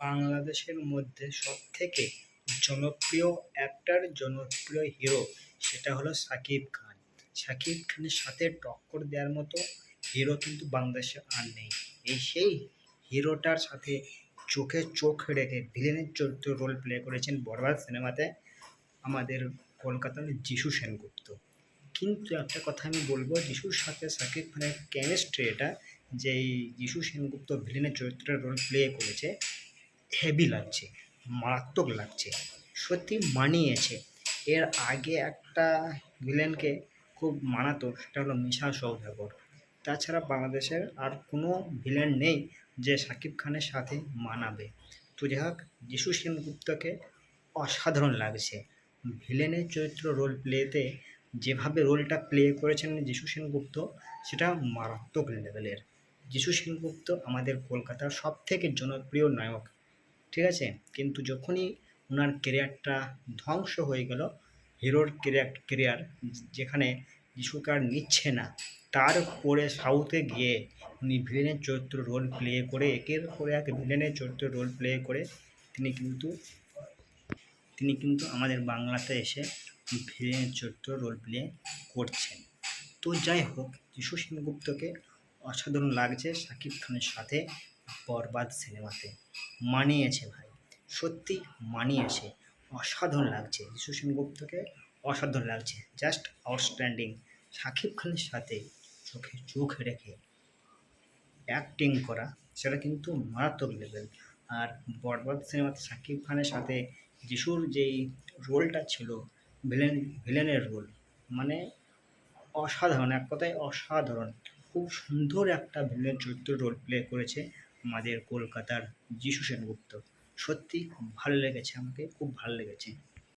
বাংলাদেশের মধ্যে সবথেকে জনপ্রিয় অ্যাক্টর জনপ্রিয় হিরো সেটা হলো শাকিব খান। শাকিব খানের সাথে টক্কর দেওয়ার মতো হিরো কিন্তু বাংলাদেশে আর নেই। এই সেই হিরোটার সাথে চোখে চোখ রেখে ভিলেনের চরিত্র রোল প্লে করেছেন বরবাদ সিনেমাতে আমাদের কলকাতার যিশু সেনগুপ্ত। কিন্তু একটা কথা আমি বলব, যিশুর সাথে শাকিব খানের কেমিস্ট্রি এটা, যে এই যিশু সেনগুপ্ত ভিলেনের চরিত্রের রোল প্লে করেছে হেভি লাগছে, মারাত্মক লাগছে, সত্যি মানিয়েছে। এর আগে একটা ভিলেনকে খুব মানাতো, সেটা হলো মিশা সৌদাগর তাছাড়া বাংলাদেশের আর কোনো ভিলেন নেই যে শাকিব খানের সাথে মানাবে। তো যাই হোক, যিশু সেনগুপ্তকে অসাধারণ লাগছে। ভিলেনের চরিত্র রোল প্লেতে যেভাবে রোলটা প্লে করেছেন যিশু সেনগুপ্ত, সেটা মারাত্মক লেভেলের যিশু সেনগুপ্ত আমাদের কলকাতার সব থেকে জনপ্রিয় নায়ক। ঠিক আছে? কিন্তু যখনই ওনার কেরিয়ারটা ধ্বংস হয়ে গেল, হিরোর কেরিয়ার কেরিয়ার যেখানে যিশুকে আর নিচ্ছে না তারপরে সাউথে গিয়ে উনি ভিলেনের চরিত্র রোল প্লে করে, একের পর এক ভিলেনের চরিত্র রোল প্লে করে, তিনি কিন্তু তিনি কিন্তু আমাদের বাংলাতে এসে ভিলেনের চরিত্র রোল প্লে করছেন। তো যাই হোক, যিশু সেনগুপ্তকে অসাধারণ লাগছে শাকিব খানের সাথে। বরবাদ সিনেমাতে মানিয়েছে ভাই। সত্যি মানিয়েছে। অসাধারণ লাগছে। যিশু সেনগুপ্তকে অসাধারণ লাগছে। Just outstanding. শাকিব খানের সাথে চোখে চোখ রেখে অ্যাক্টিং করা, সেটা কিন্তু মারাত্মক লেভেল আর বরবাদ সিনেমাতে শাকিব খানের সাথে যিশুর যেই রোলটা ছিল ভিলেন ভিলেনের রোল মানে অসাধারণ, এক কথায় অসাধারণ। খুব সুন্দর একটা ভিলেনের চরিত্র রোল প্লে করেছে। আমাদের কলকাতার যিশু সেনগুপ্ত। সত্যি খুব ভালো লেগেছে আমাকে খুব ভালো লেগেছে।